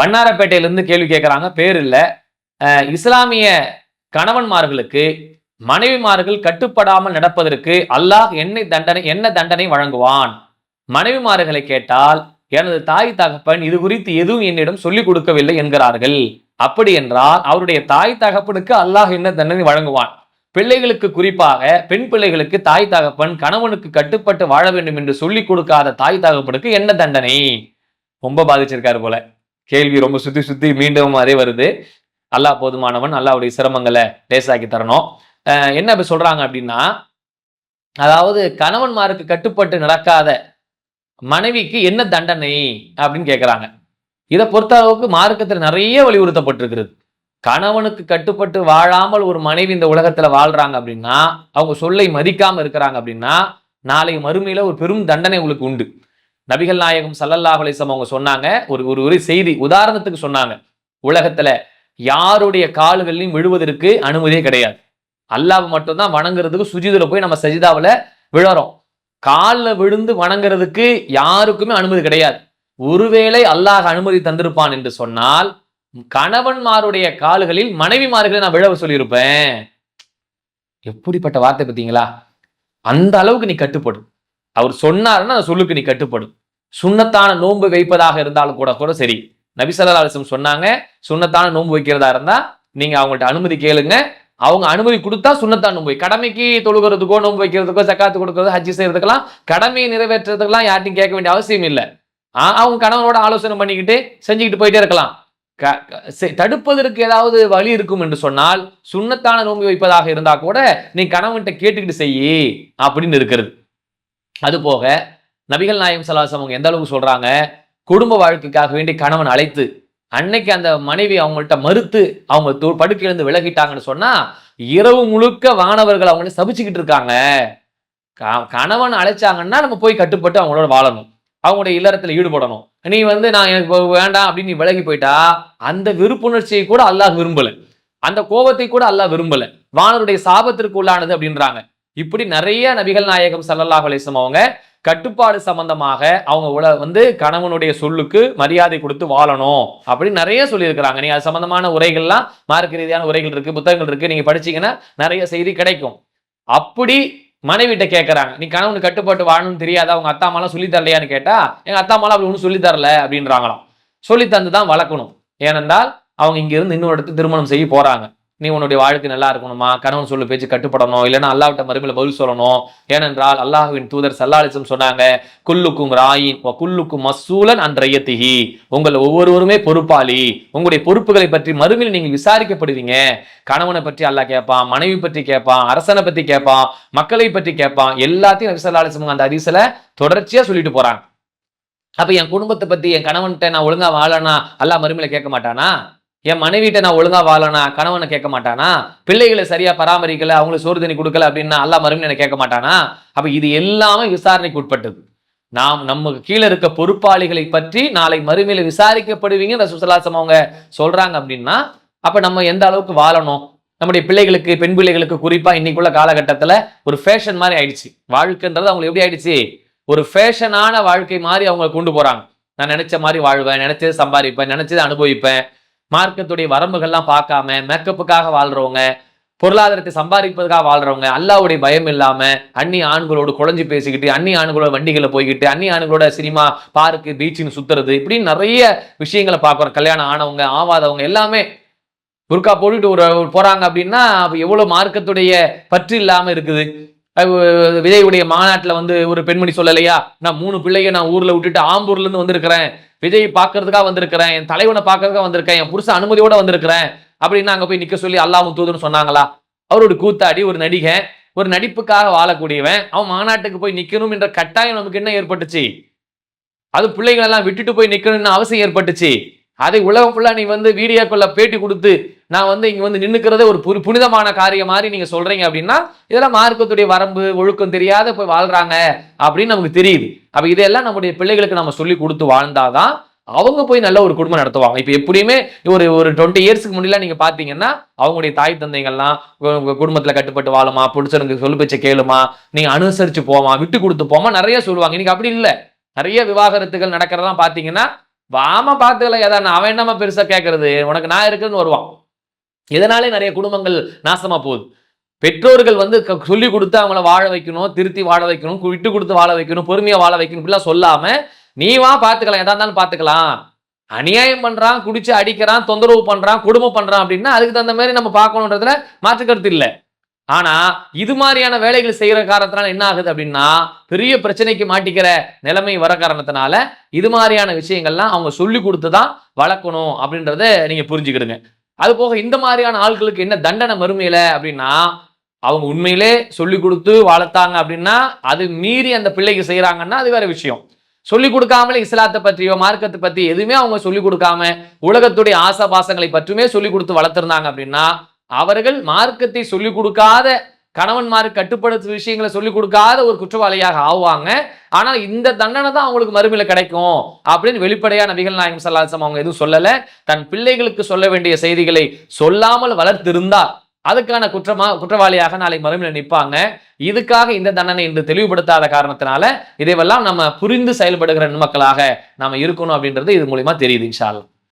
வண்ணாரப்பேட்டையிலிருந்து கேள்வி கேட்குறாங்க பேர் இல்லை. இஸ்லாமிய கணவன்மார்களுக்கு மனைவிமார்கள் கட்டுப்படாமல் நடப்பதற்கு அல்லாஹ் என்ன தண்டனை என்ன தண்டனை வழங்குவான்? மனைவிமார்களை கேட்டால் எனது தாய் தகப்பன் இது குறித்து எதுவும் என்னிடம் சொல்லிக் கொடுக்கவில்லை என்கிறார்கள். அப்படி என்றால் அவருடைய தாய் தகப்பனுக்கு அல்லாஹ் என்ன தண்டனை வழங்குவான்? பிள்ளைகளுக்கு குறிப்பாக பெண் பிள்ளைகளுக்கு தாய் தகப்பன் கணவனுக்கு கட்டுப்பட்டு வாழ வேண்டும் என்று சொல்லிக் கொடுக்காத தாய் தகப்பனுக்கு என்ன தண்டனை? ரொம்ப பாதிச்சிருக்காரு போல. கேள்வி ரொம்ப சுத்தி சுத்தி மீண்டும் அதே வருது. அல்லாஹ் போதுமானவன் அல்லாஹ்வுடைய சிரமங்களை லேசாக்கி தரணும். என்ன இப்ப சொல்றாங்க அப்படின்னா அதாவது கணவன்மாருக்கு கட்டுப்பட்டு நடக்காத மனைவிக்கு என்ன தண்டனை அப்படின்னு கேட்குறாங்க இதை பொறுத்த அளவுக்கு மார்க்கத்தில் நிறைய வலியுறுத்தப்பட்டிருக்கிறது. கணவனுக்கு கட்டுப்பட்டு வாழாமல் ஒரு மனைவி இந்த உலகத்துல வாழ்றாங்க அப்படின்னா அவங்க சொல்லை மதிக்காம இருக்கிறாங்க அப்படின்னா நாளை மறுமையில ஒரு பெரும் தண்டனை உங்களுக்கு உண்டு. நபிகள் நாயகம் சல்லல்லாஹு அலைஹி அவங்க சொன்னாங்க ஒரு ஒரு ஒரு செய்தி உதாரணத்துக்கு சொன்னாங்க. உலகத்துல யாருடைய கால்களையும் விழுவதற்கு அனுமதியே கிடையாது. அல்லாஹ் மட்டும்தான் வணங்குறதுக்கு சுஜிதுல போய் நம்ம சஜிதாவில் விழறோம். காலில் விழுந்து வணங்குறதுக்கு யாருக்குமே அனுமதி கிடையாது. ஒருவேளை அல்லாஹ் அனுமதி தந்திருப்பான் என்று சொன்னால் கணவன்மாருடைய கால்களில் மனைவிமார்களை நான் விழவ சொல்லியிருப்பேன். எப்படிப்பட்ட வார்த்தை பார்த்தீங்களா? அந்த அளவுக்கு நீ கட்டுப்படும் அவர் சொன்னாருன்னா அந்த சொல்லுக்கு நீ கட்டுப்படும் சுண்ணத்தான நோன்பு வைப்பதாக இருந்தாலும் கூட கூட சரி. நபி ஸல்லல்லாஹு சொன்னாங்க சுண்ணத்தான நோன்பு வைக்கிறதா இருந்தா நீங்க அவங்கள்ட்ட அனுமதி கேளுங்க. அவங்க அனுமதி கொடுத்தா சுண்ணத்தான் நோன்பு கடமைக்கு தொழுகிறதுக்கோ நோன்பு வைக்கிறதுக்கோ சக்காத்து கொடுக்கறதோ ஹஜ்ஜி செய்யறதுக்கெல்லாம் கடமையை நிறைவேற்றுறதுக்கெல்லாம் யார்ட்டையும் கேட்க வேண்டிய அவசியம் இல்லை. ஆ- அவங்க கணவனோட ஆலோசனை பண்ணிக்கிட்டு செஞ்சுக்கிட்டு போயிட்டே இருக்கலாம். க- க- செ- தடுப்பதற்கு ஏதாவது வழி இருக்கும் என்று சொன்னால் சுண்ணத்தான நோன்பு வைப்பதாக இருந்தா கூட நீ கணவன்கிட்ட கேட்டுக்கிட்டு செய்யி அப்படின்னு இருக்கிறது. அது போக நபிகள் நாயகம் சலாசம் அவங்க எந்த அளவுக்கு சொல்றாங்க? குடும்ப வாழ்க்கைக்காக வேண்டி கணவன் அழைத்து அன்னைக்கு அந்த மனைவி அவங்கள்ட்ட மறுத்து அவங்க து- படுக்கையிலிருந்து விலகிட்டாங்கன்னு சொன்னா இரவு முழுக்க வானவர்கள் அவங்கள சபிச்சுக்கிட்டு இருக்காங்க. கணவன் அழைச்சாங்கன்னா நம்ம போய் கட்டுப்பட்டு அவங்களோட வாழணும். அவங்களுடைய இல்லறத்துல ஈடுபடணும். நீ வந்து நான் எனக்கு வேண்டாம் அப்படின்னு நீ விலகி போயிட்டா அந்த விருப்புணர்ச்சியை கூட அல்லாஹ் விரும்பல. அந்த கோபத்தை கூட அல்லாஹ் விரும்பல. வானருடைய சாபத்திற்கு உள்ளானது அப்படின்றாங்க. இப்படி நிறைய நபிகள் நாயகம் சல்லல்லாஹ் அலைஹி அவங்க கட்டுப்பாடு சம்பந்தமாக அவங்க உல வந்து கணவனுடைய சொல்லுக்கு மரியாதை கொடுத்து வாழணும் அப்படின்னு நிறைய சொல்லியிருக்கிறாங்க. நீங்க அது சம்பந்தமான உரைகள்லாம் மார்க்க ரீதியான உரைகள் இருக்கு புத்தகங்கள் இருக்கு நீங்க படிச்சீங்கன்னா நிறைய செய்தி கிடைக்கும். அப்படி மனைவிட்ட கேட்கறாங்க நீ கணவனுக்கு கட்டுப்பாட்டு வாழணும்னு தெரியாதா? அவங்க அத்தா அம்மாலாம் சொல்லி தரலையான்னு கேட்டா எங்க அத்தா அப்படி ஒன்றும் சொல்லி தரல அப்படின்றாங்களாம். சொல்லி தந்து தான் வளர்க்கணும். ஏனென்றால் அவங்க இங்க இருந்து இன்னொரு இடத்துக்கு திருமணம் செய்ய போறாங்க. நீ உன்னுடைய வாழ்க்கை நல்லா இருக்கணுமா கணவன் சொல்லு பேச்சு கட்டுப்படணும் இல்லைன்னா அல்லாவிட்ட மறுமையில பதில் சொல்லணும். ஏனென்றால் அல்லாஹுவின் தூதர் சல்லாலிசம் சொன்னாங்க குல்லுக்கும் ராயின் குல்லுக்கும் மசூலன் அன்றையத்திகி உங்கள் ஒவ்வொருவருமே பொறுப்பாளி. உங்களுடைய பொறுப்புகளை பற்றி மறுமையில் நீங்கள் விசாரிக்கப்படுவீங்க. கணவனை பற்றி அல்லாஹ் கேட்பான் மனைவி பற்றி கேட்பான் அரசனை பற்றி கேட்பான் மக்களை பற்றி கேட்பான். எல்லாத்தையும் நபி ஸல்லல்லாஹு அந்த ஹதீஸ்ல தொடர்ச்சியா சொல்லிட்டு போறாங்க. அப்ப என் குடும்பத்தை பத்தி என் கணவன்கிட்ட நான் ஒழுங்கா வாழனா அல்லாஹ் மறுமையில கேட்க மாட்டானா? என் மனைவிட்ட நான் ஒழுங்கா வாழனா கணவனை கேட்க மாட்டானா? பிள்ளைகளை சரியா பராமரிக்கல அவங்களுக்கு சோறு தண்ணி கொடுக்கல அப்படின்னா அல்லாஹ் மறுமையில என்ன கேட்க மாட்டானா? அப்ப இது எல்லாமே விசாரணைக்கு உட்பட்டது. நாம் நமக்கு கீழே இருக்க பொறுப்பாளிகளை பற்றி நாளை மறுமையில விசாரிக்கப்படுவீங்க. ரசூசலாசம் அவங்க சொல்றாங்க அப்படின்னா அப்ப நம்ம எந்த அளவுக்கு வாழணும்? நம்முடைய பிள்ளைகளுக்கு பெண் பிள்ளைகளுக்கு குறிப்பா இன்னைக்குள்ள காலகட்டத்துல ஒரு ஃபேஷன் மாதிரி ஆயிடுச்சு. வாழ்க்கைன்றது அவங்களுக்கு எப்படி ஆயிடுச்சு? ஒரு ஃபேஷனான வாழ்க்கை மாதிரி அவங்க கொண்டு போறாங்க. நான் நினைச்ச மாதிரி வாழ்வேன் நினைச்சதை சம்பாதிப்பேன் நினைச்சதை அனுபவிப்பேன். மார்க்கத்துடைய வரம்புகள்லாம் பார்க்காம மேக்கப்புக்காக வாழ்றவங்க பொருளாதாரத்தை சம்பாதிப்பதுக்காக வாழ்றவங்க அல்லாவுடைய பயம் இல்லாம அன்னி ஆண்களோடு குழஞ்சு பேசிக்கிட்டு அன்னி ஆண்களோட வண்டிகளை போய்கிட்டு அன்னி ஆண்களோட சினிமா பார்க்கு பீச்சுன்னு சுத்துறது இப்படின்னு நிறைய விஷயங்களை பார்க்குறோம். கல்யாணம் ஆனவங்க ஆவாதவங்க எல்லாமே. புர்கா போட்டுட்டு ஒரு போறாங்க அப்படின்னா எவ்வளவு மார்க்கத்துடைய பற்று இல்லாம இருக்குது. விஜயுடைய மாநாட்டில் வந்து ஒரு பெண்மணி சொல்லலையா? நான் மூணு பிள்ளைய நான் ஊரில் விட்டுட்டு ஆம்பூர்லேருந்து வந்திருக்கிறேன். விஜய் பார்க்கறதுக்காக வந்திருக்கிறேன். என் தலைவனை பார்க்கறதுக்காக வந்திருக்கேன். என் புருஷ அனுமதியோட வந்திருக்கிறேன். அப்படின்னு அங்கே போய் நிற்க சொல்லி அல்லாஹ் தூதுன்னு சொன்னாங்களா? அவரோட கூத்தாடி ஒரு நடிகன் ஒரு நடிப்புக்காக வாழக்கூடியவன் அவன் மாநாட்டுக்கு போய் நிற்கணும் என்ற கட்டாயம் நமக்கு என்ன ஏற்பட்டுச்சு? அது பிள்ளைகளெல்லாம் விட்டுட்டு போய் நிற்கணும்னு அவசியம் ஏற்பட்டுச்சு. அதை உலகம் ஃபுல்லாக நீ வந்து வீடியோக்குள்ள பேட்டி கொடுத்து நான் வந்து இங்கே வந்து நின்றுக்கிறதே ஒரு புரி புனிதமான காரியம் மாதிரி நீங்கள் சொல்கிறீங்க அப்படின்னா இதெல்லாம் மார்க்கத்துடைய வரம்பு ஒழுக்கம் தெரியாத போய் வாழ்கிறாங்க அப்படின்னு நமக்கு தெரியுது. அப்போ இதெல்லாம் நம்முடைய பிள்ளைகளுக்கு நம்ம சொல்லி கொடுத்து வாழ்ந்தாதான் அவங்க போய் நல்ல ஒரு குடும்பம் நடத்துவாங்க. இப்போ எப்படியுமே ஒரு ஒரு டுவெண்ட்டி இயர்ஸ்க்கு முன்னாடி நீங்கள் பார்த்தீங்கன்னா அவங்களுடைய தாய் தந்தைகள்லாம் உங்கள் குடும்பத்தில் கட்டுப்பட்டு வாழுமா பிடிச்சவங்க சொல்லு பேச்ச கேளுமா நீங்கள் அனுசரித்து போமா விட்டு கொடுத்து போமா நிறைய சொல்லுவாங்க. இன்னைக்கு அப்படி இல்லை. நிறைய விவாகரத்துகள் நடக்கிறதெல்லாம் பார்த்தீங்கன்னா வாம பார்த்துக்கல. ஏதாவது அவன் என்னம்மா பெருசாக கேட்கறது உனக்கு நான் இருக்குன்னு வருவான். இதனாலே நிறைய குடும்பங்கள் நாசமாக போகுது? பெற்றோர்கள் வந்து க- சொல்லி கொடுத்து அவங்கள வாழ வைக்கணும் திருத்தி வாழ வைக்கணும் விட்டு கொடுத்து வாழ வைக்கணும் பொறுமையாக வாழ வைக்கணும் இப்படிலாம் சொல்லாம நீ வா பார்த்துக்கலாம் எதா இருந்தாலும் பார்த்துக்கலாம் அநியாயம் பண்றான் குடிச்சு அடிக்கிறான் தொந்தரவு பண்றான் குடும்பம் பண்றான் அப்படின்னா அதுக்கு தகுந்த மாதிரி நம்ம பார்க்கணுன்றதுல மாற்று கருத்து இல்லை. ஆனா இது மாதிரியான வேலைகள் செய்யற காரணத்தினால என்ன ஆகுது அப்படின்னா பெரிய பிரச்சனைக்கு மாட்டிக்கிற நிலைமை வர காரணத்தினால இது மாதிரியான விஷயங்கள்லாம் அவங்க சொல்லி கொடுத்து தான் வளர்க்கணும் அப்படின்றத நீங்க புரிஞ்சுக்கிடுங்க. அது போக இந்த மாதிரியான ஆட்களுக்கு என்ன தண்டனை மறுமையில அப்படின்னா அவங்க உண்மையிலே சொல்லி கொடுத்து வளர்த்தாங்க அப்படின்னா அது மீறி அந்த பிள்ளைக்கு செய்யறாங்கன்னா அது வேற விஷயம். சொல்லி கொடுக்காமலே இஸ்லாத்தை பற்றியோ மார்க்கத்தை பத்தி எதுவுமே அவங்க சொல்லி கொடுக்காம உலகத்துடைய ஆசாபாசங்களை பற்றுமே சொல்லி கொடுத்து வளர்த்திருந்தாங்க அப்படின்னா அவர்கள் மார்க்கத்தை சொல்லி கொடுக்காத கணவன்மாருக்கு கட்டுப்படுத்து விஷயங்களை சொல்லி கொடுக்காத ஒரு குற்றவாளியாக ஆவாங்க. ஆனால் இந்த தண்டனை தான் அவங்களுக்கு மறுமையில் கிடைக்கும் அப்படின்னு வெளிப்படையா நபிகள் நாயகம் சல்லாசம் அவங்க எதுவும் சொல்லலை. தன் பிள்ளைகளுக்கு சொல்ல வேண்டிய செய்திகளை சொல்லாமல் வளர்த்திருந்தா அதுக்கான குற்றமா குற்றவாளியாக நாளை மறுமையில் நிற்பாங்க. இதுக்காக இந்த தண்டனை என்று தெளிவுபடுத்தாத காரணத்தினால இதைவெல்லாம் நம்ம புரிந்து செயல்படுகிற மக்களாக நாம இருக்கணும் அப்படின்றது இது மூலியமா தெரியுது இன்ஷால்லாம்